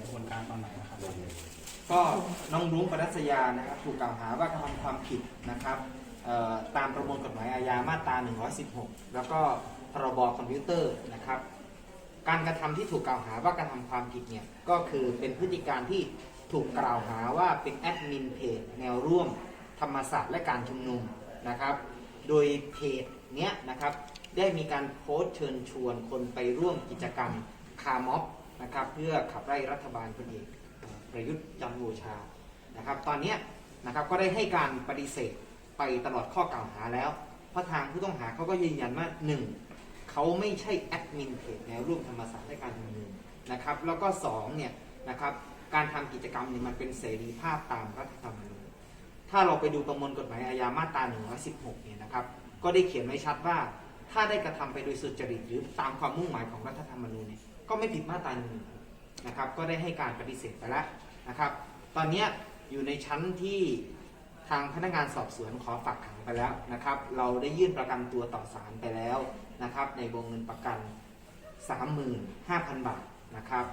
ในกระบวนการตอนไหนนะครับ ก็น้องรุ้งปรัชญานะครับถูกกล่าวหาว่ากระทำความผิดนะครับตามประมวลกฎหมายอาญามาตรา 116 แล้วก็พรบคอมพิวเตอร์นะครับ การกระทำที่ถูกกล่าวหาว่ากระทำความผิดเนี่ยก็คือเป็นพฤติการที่ถูกกล่าวหาว่าเป็นแอดมินเพจแนวร่วม ธรรมศาสตร์และการชุมนุมนะครับ โดยเพจเนี้ยนะครับได้มีการโพสต์เชิญชวนคนไปร่วมกิจกรรมคาร์ม็อบ นะครับเพื่อขับไล่รัฐบาลพลเอกประยุทธ์จันโอชานะครับ ตอนนี้นะครับก็ได้ให้การปฏิเสธไปตลอดข้อกล่าวหาแล้ว เพราะทางผู้ต้องหาเขาก็ยืนยันว่าหนึ่งเขาไม่ใช่แอดมินเพจแนวร่วมธรรมศาสตร์และการชุมนุมนะครับ แล้วก็สองเนี่ยนะครับการทำกิจกรรมเนี่ยมันเป็นเสรีภาพตามรัฐธรรมนูญถ้าเราไปดูประมวลกฎหมายอาญามาตรา 116 เนี่ยนะครับ ก็ได้เขียนไว้ชัดว่าถ้าได้กระทำไปโดยสุจริตหรือตามความมุ่งหมายของรัฐธรรมนูญเนี่ย ก็ไม่ผิดมาตราหนึ่งนะครับ ก็ได้ให้การปฏิเสธไปแล้วนะครับ ตอนนี้อยู่ในชั้นที่ทางพนักงานสอบสวนขอฝากขังไปแล้วนะครับ เราได้ยื่นประกันตัวต่อศาลไปแล้วนะครับ ในวงเงินประกัน 35,000 บาทนะครับ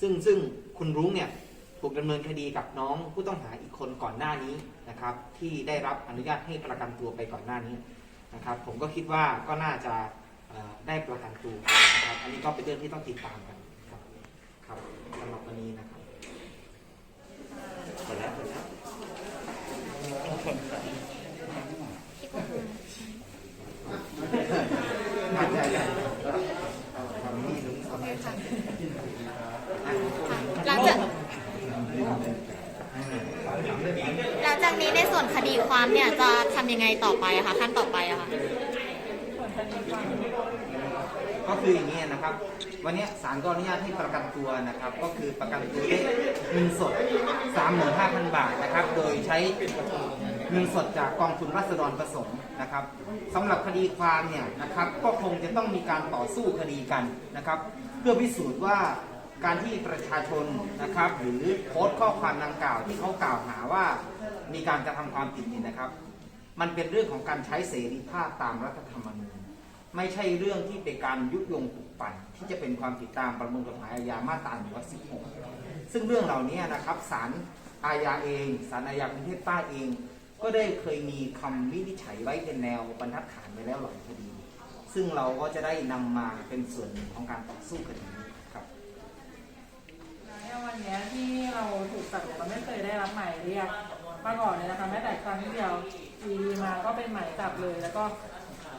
ซึ่งซึ่งคุณรุ้งเนี่ยถูกดำเนินคดีกับน้องผู้ต้องหาอีกคนก่อนหน้านี้นะครับ ที่ได้รับอนุญาตให้ประกันตัวไปก่อนหน้านี้นะครับ ผมก็คิดว่าก็น่าจะ ได้ประกันตัวนะครับอันนี้ก็เป็นเรื่องที่ต้องติดตามกันครับครับสำหรับวันนี้นะครับหมดแล้วหมดแล้วอาจจะทำนี่รุ้งทำนี่หลังจากหลังจากนี้ในส่วนคดีความเนี่ยจะทำยังไงต่อไปอะคะขั้นต่อไปอะคะ ก็คืออย่างนี้นะครับ วันนี้ศาลก็อนุญาตให้ประกันตัวนะครับ ก็คือประกันตัวด้วยเงินสด 35,000 บาทนะครับ โดยใช้เงินสดจากกองทุนรัษฎรประสงค์นะครับสำหรับคดีความเนี่ยนะครับก็คงจะต้องมีการต่อสู้คดีกันนะครับ เพื่อพิสูจน์ว่าการที่ประชาชนนะครับ หรือโพสต์ข้อความดังกล่าวที่เขากล่าวหาว่ามีการกระทำความผิดนี่นะครับ มันเป็นเรื่องของการใช้เสรีภาพตามรัฐธรรมนูญ ไม่ใช่เรื่องที่เป็นการยุยงปลุกปั่นที่จะเป็นความผิดตามประมวลกฎหมายอาญามาตรา116 ซึ่งเรื่องเหล่านี้นะครับศาลอาญาเองศาลอาญากรุงเทพใต้เอง ก็ได้เคยมีคำวินิจฉัยไว้เป็นแนวบรรทัดฐานไว้แล้วหลายคดี ซึ่งเราก็จะได้นำมาเป็นส่วนหนึ่งของการต่อสู้คดีครับเนี่ยวันนี้ที่เราถูกจับเนี่ยเราไม่เคยได้รับหมายเรียกมาก่อนเลยนะคะแม้แต่ครั้งเดียวดีดีมาก็เป็นหมายจับเลยแล้วก็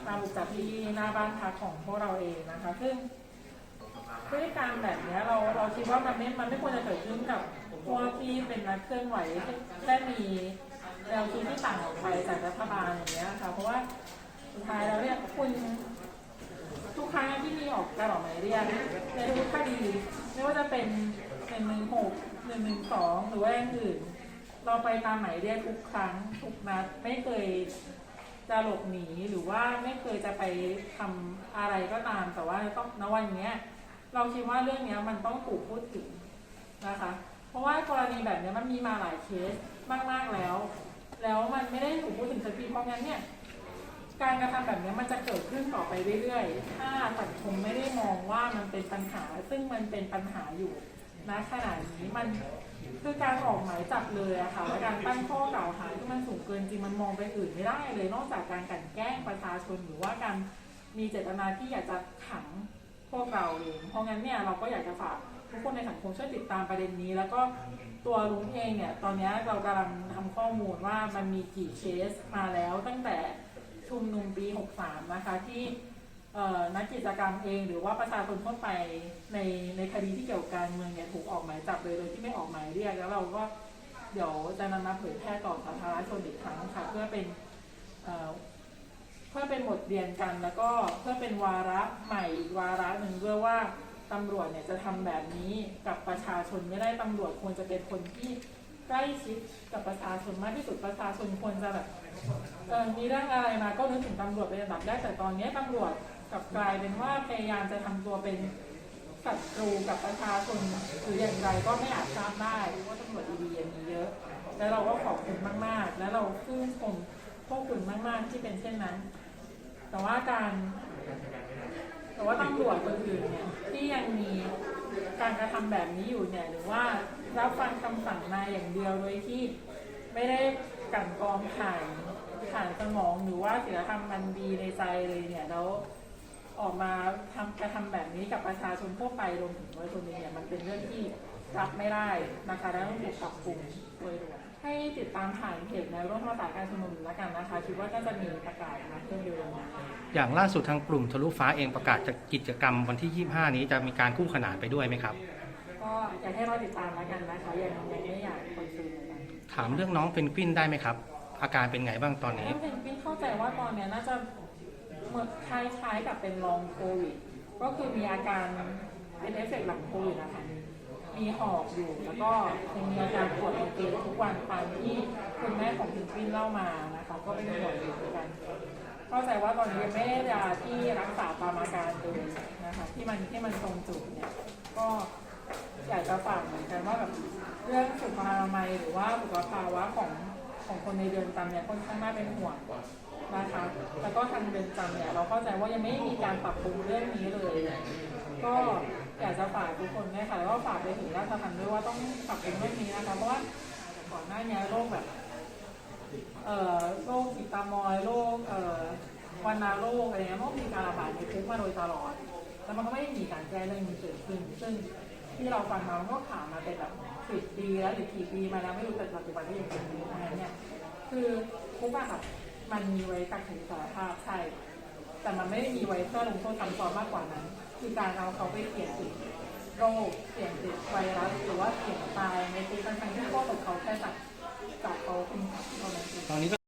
มาบุกจับที่หน้าบ้านพักของพวกเราเองนะคะ ซึ่งพฤติกรรมแบบนี้เราเราคิดว่ามันไม่มันไม่ควรจะเกิดขึ้นกับพวกที่เป็นนักเคลื่อนไหวแค่มีแนวคิดที่ต่างออกไปจากรัฐบาลอย่างเงี้ยค่ะเพราะว่าสุดท้ายแล้วเนี่ยคุณทุกครั้งที่มีออกการออกหมายเรียกในทุกคดีไม่ว่าจะเป็นหนึ่งหนึ่งหกหนึ่งหนึ่งสองหรือว่าอย่างอื่น เราไปตามหมายเรียกทุกครั้งทุกนัดไม่เคย จะหลบหนีหรือว่าไม่เคยจะไปทำอะไรก็ตาม แต่ว่าต้องณวันเนี้ยเราคิดว่าเรื่องเนี้ยมันต้องถูกพูดถึงนะคะ เพราะว่ากรณีแบบนี้มันมีมาหลายเคสมากๆแล้ว แล้วมันไม่ได้ถูกพูดถึงสักทีเพราะงั้นเนี่ยการกระทำแบบนี้มันจะเกิดขึ้นต่อไปเรื่อยๆ ถ้าสังคมไม่ได้มองว่ามันเป็นปัญหา ซึ่งมันเป็นปัญหาอยู่ ณขณะนี้มันคือการออกหมายจับเลยอะค่ะและการตั้งข้อกล่าวหาที่มันสูงเกินจริงมันมองไปอื่นไม่ได้เลย นอกจากการกันแกล้งประชาชนหรือว่าการมีเจตนาที่อยากจะขังพวกเราเองเพราะงั้นเนี่ยเราก็อยากจะฝากทุกคนในสังคมช่วยติดตามประเด็นนี้ แล้วก็ตัวลุงเองเนี่ยตอนนี้เรากำลังทำข้อมูลว่ามันมีกี่เคสมาแล้วตั้งแต่ชุมนุมปี 63 นะคะที่ นักกิจกรรมเอง หรือว่าประชาชนทั่วไปในในคดีที่เกี่ยวกับการเมืองเนี่ยถูกออกหมายจับเลยโดยที่ไม่ออกหมายเรียกแล้วเราก็เดี๋ยวจะนำมาเผยแพร่ต่อสาธารณชนอีกครั้งค่ะเพื่อเป็นเเพื่อเป็นบทเรียนกันแล้วก็เพื่อเป็นวาระใหม่อีกวาระหนึ่งเพื่อว่าตำรวจเนี่ยจะทำแบบนี้กับประชาชนไม่ได้ตำรวจควรจะเป็นคนที่ ใกล้ชิดกับประชาชนมากที่สุดประชาชนควรจะแบบเออมีเรื่องอะไรมาก็นึกถึงตำรวจเป็นอันดับแรกแต่ตอนนี้ตำรวจกลับกลายเป็นว่าพยายามจะทำตัวเป็นศัตรูกับประชาชนหรืออย่างไรก็ไม่อาจทราบได้เพราะว่าตำรวจดีๆมีเยอะ แล้วเราก็ขอบคุณมากๆ แล้วเราชื่นชมพวกคุณมาก ๆ ที่เป็นเช่นนั้น แต่ว่าการ แต่ว่าตำรวจคนอื่นเนี่ยที่ยังมีการกระทำแบบนี้อยู่เนี่ยหรือว่ารับฟังคำสั่งมาอย่างเดียวโดยที่ไม่ได้กลั่นกรองผ่านผ่านสมองหรือว่าศีลธรรมมันดีในใจเลยเนี่ยแล้วออกมาทำกระทำแบบนี้กับประชาชนทั่วไปรวมถึงประชาชนเนี่ยมันเป็นเรื่องที่ รับไม่ได้นะคะและต้องถูกปรับปรุงโดยด่วนให้ติดตามผ่านเพจในร่วมภาษาการชุมนุมแล้วกันนะคะคิดว่าน่าจะมีประกาศมาเพิ่มเร็วๆนี้อย่างล่าสุดทางกลุ่มทะลุฟ้าเองประกาศจะกิจกรรมวันที่ 25 นี้จะมีการคู่ขนานไปด้วยไหมครับ ก็อยากให้เราติดตามแล้วกันนะคะยังยังไม่อยากคอนซูมเลยนะถามเรื่องน้องเป็นกวินได้ไหมครับ อาการเป็นไงบ้างตอนนี้ถ้าเป็นพี่เข้าใจว่าตอนเนี้ยน่าจะเหมือนคล้ายๆกับเป็นลองโควิดก็คือมีอาการเป็นเอฟเฟกต์หลังโควิดนะคะ มีหอบอยู่แล้วก็ยังมีอาการปวดในเกณฑ์ทุกวันตามที่คุณแม่ของพิงกินเล่ามานะคะก็เป็นห่วงอยู่เหมือนกัน เข้าใจว่าตอนนี้ยังไม่ได้ยาที่รักษาตามอาการเลยนะคะที่มันที่มันตรงจุดเนี่ยก็อยากจะฝากเหมือนกันว่าแบบเรื่องสุขอนามัยหรือว่าสุขภาวะของของคนในเรือนจำเนี่ยค่อนข้างน่าเป็นห่วงนะคะแล้วก็ทางเรือนจำเนี่ยเราเข้าใจว่ายังไม่มีการปรับปรุงเรื่องนี้เลย ก็อยากจะฝากทุกคนด้ค่ะแล้วก็ฝากไปถึงราชทัณฑ์ด้วยว่าต้องปรับปรุงเรื่องนี้นะคะ เพราะว่าก่อนหน้านี้โรคแบบ เอ่อโรคติดตามอยโรคเอ่อวันนาโรคอะไรเงี้ยมันก็มีการระบาดในคุกมาโดยตลอด แล้วมันก็ไม่ได้มีการแก้เรื่องนี้เกิดขึ้น ซึ่งที่เราฟังมามันก็ผ่านมาเป็นแบบสิบปีแล้วหรือกี่ปีมาแล้วไม่รู้แต่ปัจจุบันก็ยังเป็นอยู่อันนั้เนี่ย คือคุกอะค่ะมันมีไว้กักขังสารภาพใช่ แต่มันไม่ได้มีไว้เพื่อลงโทษซ้ำซ้อนมากกว่านั้น คือการเราเขาไปเสี่ยงติดโรคเสี่ยงติดไวรัสหรือว่าเสี่ยงตายในคุกทั้งๆที่โทษของเขาแค่จับจับเขาคุมขังเท่านั้นเองตอนนี้